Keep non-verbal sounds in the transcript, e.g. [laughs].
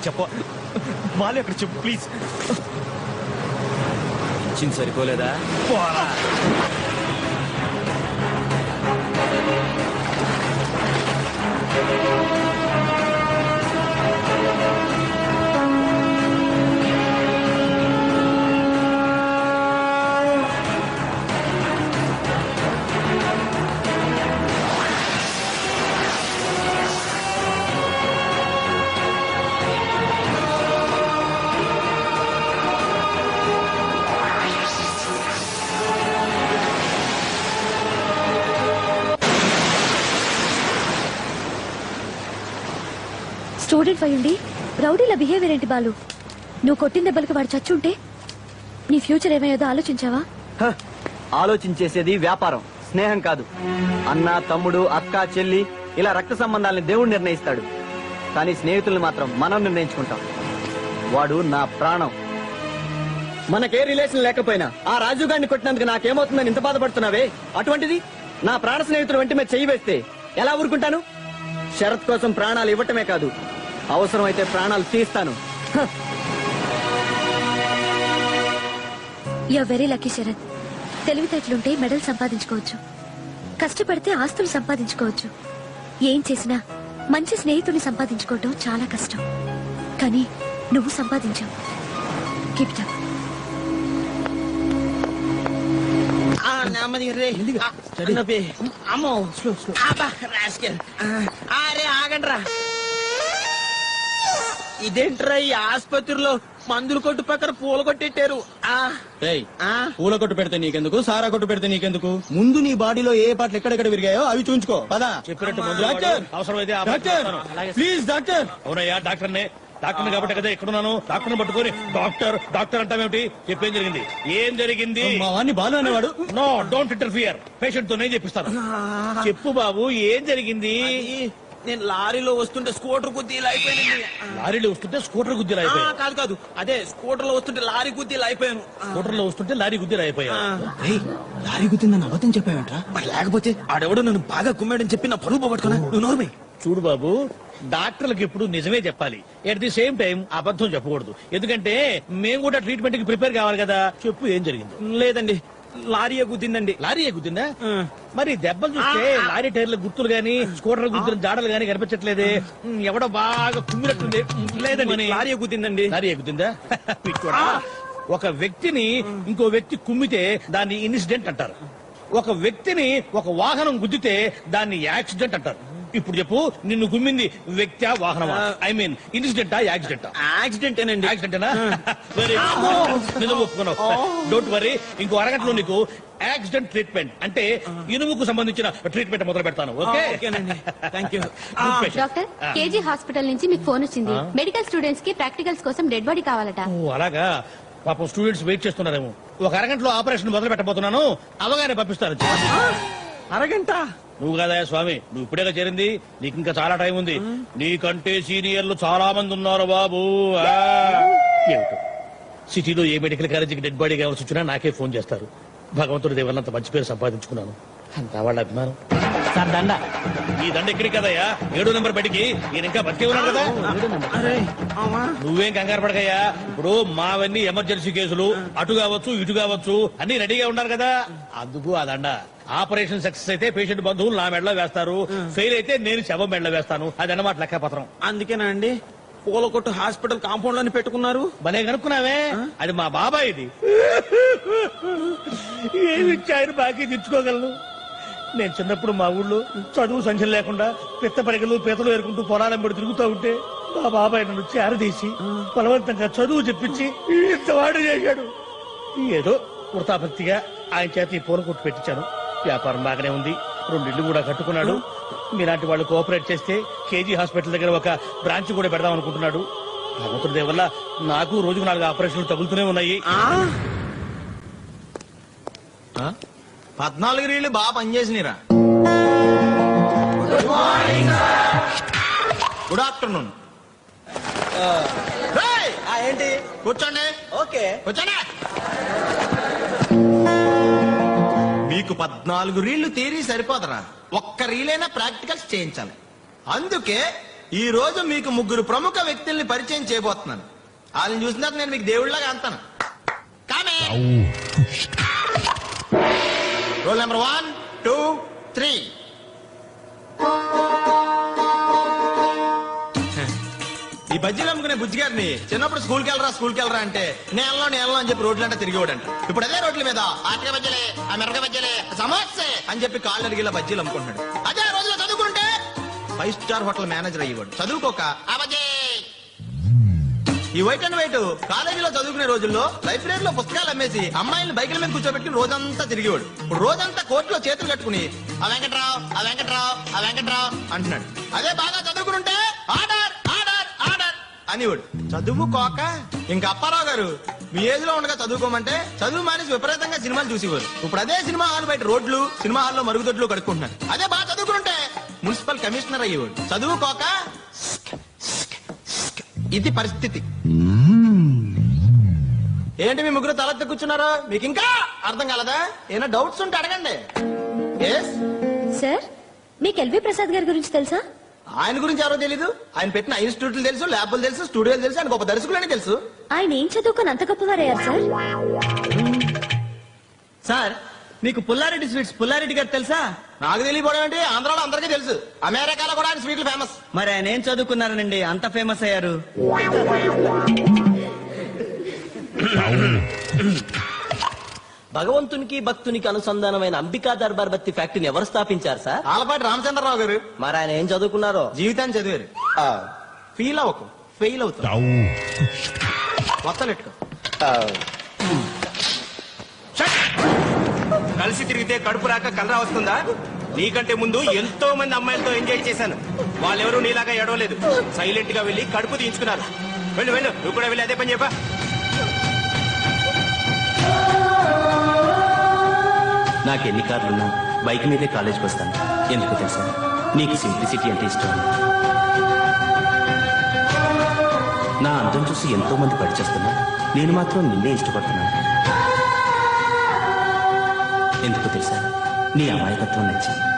బాలు ఎక్కడ చెప్ప. బాలు ఎక్కడ చెప్పు ప్లీజ్ ఇచ్చింది సరిపోలేదా? పోరా. స్టూడెంట్ అయ్యుండి రౌడీల బిహేవియర్ ఏంటి బాలు? నువ్వు కొట్టిన దెబ్బలకి వాడు చచ్చుంటే నీ ఫ్యూచర్ ఏమయ్యేదో ఆలోచించావా? హ, ఆలోచించేసేది వ్యాపారం స్నేహం కాదు. అన్న తమ్ముడు అక్క చెల్లి ఇలా రక్త సంబంధాలని దేవుడు నిర్ణయిస్తాడు. కానీ స్నేహితుల్ని మాత్రం మనం నిర్ణయించుకుంటాం. వాడు నా ప్రాణం. మనకే రిలేషన్ లేకపోయినా ఆ రాజు గారిని కొట్టినందుకు నాకేమవుతుందని ఇంత బాధపడుతున్నావే? అటువంటిది? నా ప్రాణ స్నేహితుడు వెంట మీద చెయ్యి వేస్తే ఎలా ఊరుకుంటాను? షరత్ కోసం ప్రాణాలు ఇవ్వటమే కాదు అవసరమైతే ప్రాణాలు తీస్తాను. యు వెరీ లక్కీ శరత్ తెలివితేటలుంటే మెడల్ సంపాదించుకోవచ్చు. కష్టపడితే ఆస్తులు సంపాదించుకోవచ్చు. ఏం చేసినా మంచి స్నేహితుని సంపాదించుకోవటం చాలా కష్టం. కానీ నువ్వు సంపాదించావు. కీప్ అప్ రే. అమ్మో అబ్బా, rascal. ఆ, ఆ, రే ఆగండ్రా. ఇదేంట్రా ఈ ఆసుపత్రిలో మందులు కొట్టు పక్కన పూల కొట్టెట్టారు? ఆ, రేయ్ ఆ, పూల కొట్టు పెడితే నీకెందుకు? సారా కొట్టు పెడితే నీకెందుకు? ముందు నీ బాడీలో ఏ పాటలు ఎక్కడెక్కడ విరిగాయో అవి చూంచుకో పదా. చెప్పినట్టు ముందు డాక్టర్! వాడు అవసరమైతే ఆ డాక్టర్. Please doctor! అవునయ్యా డాక్టర్నే. డాక్టర్ని కాబట్టి కదా ఎక్కడున్నాను డాక్టర్ని పట్టుకొని డాక్టర్ డాక్టర్ అంటావేమిటి చెప్పేం జరిగింది? ఏం జరిగింది? మా వాడిని బాలు అనేవాడు. No don't interfere. పేషెంట్తో నేను చెప్పిస్తాను. చెప్పు బాబు ఏం జరిగింది? నేను లారీలో వస్తుంటే స్కూటర్ గుద్ది ఇలా అయిపోయానండి లారీలో వస్తుంటే స్కూటర్ గుద్దిలు ఆ, అయిపోయాయి. కాదు కాదు. అదే స్కూటర్లో వస్తుంటే లారీ గుద్ది ఇలా అయిపోయాను. స్కూటర్లో వస్తుంటే లారీ గుద్దిలు అయిపోయా. రేయ్ లారీ గుద్దిందని అబద్ధం చెప్పావేంట్రా? మరి లేకపోతే ఆడెవడో నన్ను బాగా కుమ్మాడని చెప్పి నా పరువు పోగొట్టుకున్నా? నువ్వు నోర్మే. చూడు బాబు డాక్టర్లకు ఎప్పుడు నిజమే చెప్పాలి. ఎట్ ది సేమ్ టైం అబద్ధం చెప్పకూడదు. ఎందుకంటే మేము కూడా ట్రీట్మెంట్కి ప్రిపేర్ కావాలి కదా. చెప్పు ఏం జరిగింది. లేదండి. లారీ గుద్దిందండి. లారీ ఎక్కుతుందా ఆ. మరి దెబ్బలు చూస్తే లారీ టైర్ల గుర్తులు గాని స్కూటర్ గుర్తులు జాడలు గాని కనిపించట్లేదే. ఉమ్, ఎవడో బాగా కుమ్మినట్టుంది. లేదండి లారీ గుద్దిందండి. లారీ పిచ్చోడా. [laughs] ఒక వ్యక్తిని ఇంకో వ్యక్తి కుమ్మితే దాన్ని ఇన్సిడెంట్ అంటారు. ఒక వ్యక్తిని ఒక వాహనం గుద్దితే దాన్ని యాక్సిడెంట్ అంటారు. ఇప్పుడు చెప్పు నిన్ను గుమ్మింది వ్యక్తి వాహనమా? ఐ మీన్ ఇన్సిడెంటా యాక్సిడెంటా యాక్సిడెంట్ ఏనండి. యాక్సిడెంటేనా వెరీ [laughs] నిజం ఒప్పుకున్నావు. డోంట్ వరీ ఇంకో అరగంటలో నీకు యాక్సిడెంట్ ట్రీట్మెంట్ అంటే ఇనుముకు సంబంధించిన ట్రీట్మెంట్ మొదలు పెడతాను ఓకే. [laughs] డాక్టర్ కేజీ హాస్పిటల్ నుంచి మీకు ఫోన్ వచ్చింది. మెడికల్ స్టూడెంట్స్కి ప్రాక్టికల్స్ కోసం డెడ్ బాడీ కావాలట. ఓ, అలాగా? పాపం స్టూడెంట్స్ వెయిట్ చేస్తున్నారేమో. ఒక అరగంటలో ఆపరేషన్ మొదలు పెట్టబోతున్నాను. అవగానే పంపిస్తాను. అరగంట? నువ్వు కదా స్వామి నువ్వు ఇప్పుడేగా చేరింది నీకు ఇంకా చాలా టైం ఉంది. నీకంటే సీనియర్లు చాలా మంది ఉన్నారు బాబు. సిటీలో ఏ మెడికల్ కాలేజీకి డెడ్ బాడీ కావాల్సి వచ్చినా నాకే ఫోన్ చేస్తారు. భగవంతుడి దేవల్ల అంత మంచి పేరు సంపాదించుకున్నాను. అంతా వాళ్ళ అభిమానం. సార్ దండ. ఈ దండ ఎక్కడికి కదయ్యా. ఏడో నెంబర్ బయటికి ఈయన ఇంకా బతికే ఉన్నాడు కదా. నువ్వేం కంగారు పడకయ్యా. ఇప్పుడు మావన్నీ ఎమర్జెన్సీ కేసులు. అటు కావచ్చు ఇటు కావచ్చు. అన్ని రెడీగా ఉన్నారు కదా. అందుకు అదండ ఆపరేషన్ సక్సెస్ అయితే పేషెంట్ బంధువులు నా మెడలో వేస్తారు. ఫెయిల్ అయితే నేను శవం మెడలో వేస్తాను. అది అన్నమాట లెక్కపత్రం. అందుకేనా అండి? పూల కొట్టు హాస్పిటల్ కాంపౌండ్లోని పెట్టుకున్నారు. భలే కనుక్కున్నావే. అది మా బాబాయ్ ఇది ఏమి ఇచ్చాయని బాకీ తెచ్చుకోగలను? నేను చిన్నప్పుడు మా ఊళ్ళో చదువు సంఖ్యలు లేకుండా పిత్త పరిగలు పీతలు ఏరుకుంటూ పొలాలను పెడి తిరుగుతూ ఉంటే మా బాబాయ్ నన్ను చేరదీసి బలవంతంగా చదువు చెప్పించి ఇంతవాడు చేశాడు. ఏదో వృతాభక్తిగా ఆయన చేత ఈ పూల కొట్టు పెట్టించాను. వ్యాపారం బాగానే ఉంది. రెండు ఇల్లు కూడా కట్టుకున్నాడు. మీలాంటి వాళ్ళు కోఆపరేట్ చేస్తే కేజీ హాస్పిటల్ దగ్గర ఒక బ్రాంచ్ కూడా పెడదాం అనుకుంటున్నాడు. భగవంతుడి వల్ల నాకు రోజుకు నాలుగు ఆపరేషన్లు తగులుతూనే ఉన్నాయి. పద్నాలుగు రీళ్ళు బాగా పనిచేసినరా. గుడ్ ఆఫ్టర్నూన్ ఏంటి? కూర్చోండి. ఓకే. కూర్చోండి. మీకు పద్నాలుగు రీళ్ళు తీరి సరిపోదరా. ఒక్క రీలైనా ప్రాక్టికల్స్ చేయించాలి. అందుకే ఈ రోజు మీకు ముగ్గురు ప్రముఖ వ్యక్తుల్ని పరిచయం చేయబోతున్నాను. వాళ్ళని చూసినాక నేను మీకు దేవుళ్ళగా అంతాను. కానీ roll number one two three ఈ బజ్జీలు అమ్ముకునే బుజ్జి గారిని చిన్నప్పుడు స్కూల్కి వెళ్ళరా స్కూల్కి వెళ్ళరా అంటే నేలలో నేలలో అని చెప్పి రోడ్లంటే తిరిగేవాడంట. ఇప్పుడు అదే రోడ్ల మీద ఆటక బజ్జలే ఆ మిరక బజ్జలే సమోసే అని చెప్పి కాళ్ళు అడిగేలా బజ్జీలు అమ్ముకుంటున్నాడు. అదే రోజులో చదువుకుంటే ఫైవ్ స్టార్ హోటల్ మేనేజర్ అయ్యేవాడు. చదువుకోక ఈ వైట్ అండ్ వైట్ కాలేజీలో చదువుకునే రోజుల్లో లైబ్రరీలో పుస్తకాలు అమ్మేసి అమ్మాయిల్ని బైకుల మీద కూర్చోబెట్టి రోజంతా తిరిగేవాడు. ఇప్పుడు రోజంతా కోర్టులో చేతులు కట్టుకుని ఆ వెంకట్రావు ఆ వెంకట్రావు ఆ వెంకట్రావు అంటున్నాడు. అదే బాగా చదువుకుంటే ఆర్డర్ ఆర్డర్ ఆర్డర్ అనేవాడు. చదువుకోక ఇంకా అప్పారావు గారు మీ ఏజ్లో ఉండగా చదువుకోమంటే చదువు మానేసి విపరీతంగా సినిమాలు చూసేవారు. ఇప్పుడు అదే సినిమా హాల్ బయట రోడ్లు సినిమా హాల్లో మరుగుదొడ్లు కడుక్కుంటున్నారు అదే బాగా చదువుకుంటే మున్సిపల్ కమిషనర్ అయ్యేవాడు. చదువుకోక ఇది పరిస్థితి. ఏంటి మీ ముగ్గురు తలెత్తి కూర్చున్నారు? మీకు ఇంకా అర్థం కాలదా? ఏమైనా డౌట్స్ ఉంటే అడగండి. సార్ మీకు ఎల్వి ప్రసాద్ గారి గురించి తెలుసా? ఆయన గురించి ఎవరో తెలీదు. ఆయన పెట్టిన ఇన్స్టిట్యూట్లు తెలుసు ల్యాబ్లు తెలుసు స్టూడియోలు తెలుసు ఆయన గొప్ప దర్శకులని తెలుసు. ఆయన ఏం చదువుకొని అంత గొప్పవారయ్యారు సార్? సార్ మీకు పుల్లారెడ్డి స్వీట్స్ పుల్లారెడ్డి గారు తెలుసా? నాకు తెలియపోవడం ఏంటి? ఆంధ్రాలో అందరికీ తెలుసు. అమెరికాలో కూడా ఆయన స్వీట్లు ఫేమస్ మరి ఆయన ఏం చదువుకున్నారనండి? అంత ఫేమస్ అయ్యారు. భగవంతునికి భక్తునికి అనుసంధానమైన అంబికా దర్బార్ బత్తి ఫ్యాక్టరీని ఎవరు స్థాపించారు సార్? ఆలపాటి రామచంద్రరావు గారు. మరి ఆయన ఏం చదువుకున్నారో? జీవితాన్ని చదివారు. ఫీల్ అవ్వకు. ఫెయిల్ అవుతావు. మొత్తలెట్టుకో కలిసి తిరిగితే కడుపు రాక కలరా వస్తుందా? నీకంటే ముందు ఎంతో మంది అమ్మాయిలతో ఎంజాయ్ చేశాను. వాళ్ళెవరూ నీలాగా ఎడవలేదు సైలెంట్గా వెళ్ళి కడుపు తీయించుకున్నారు. వెళ్ళు వెళ్ళు. నువ్వు కూడా వెళ్ళి అదే పని చెప్పా. నాకు ఎన్ని కార్లున్నా బైక్ మీదే కాలేజ్కి వస్తాను. ఎందుకు తెలుసా? నీకు సింప్లిసిటీ అంటే ఇష్టం. నా అందం చూసి ఎంతో మంది పరిచేస్తున్నా నేను మాత్రం నిన్నే ఇష్టపడుతున్నాను. ఎందుకు తెలుసా నీ అమాయకత్వం నచ్చింది.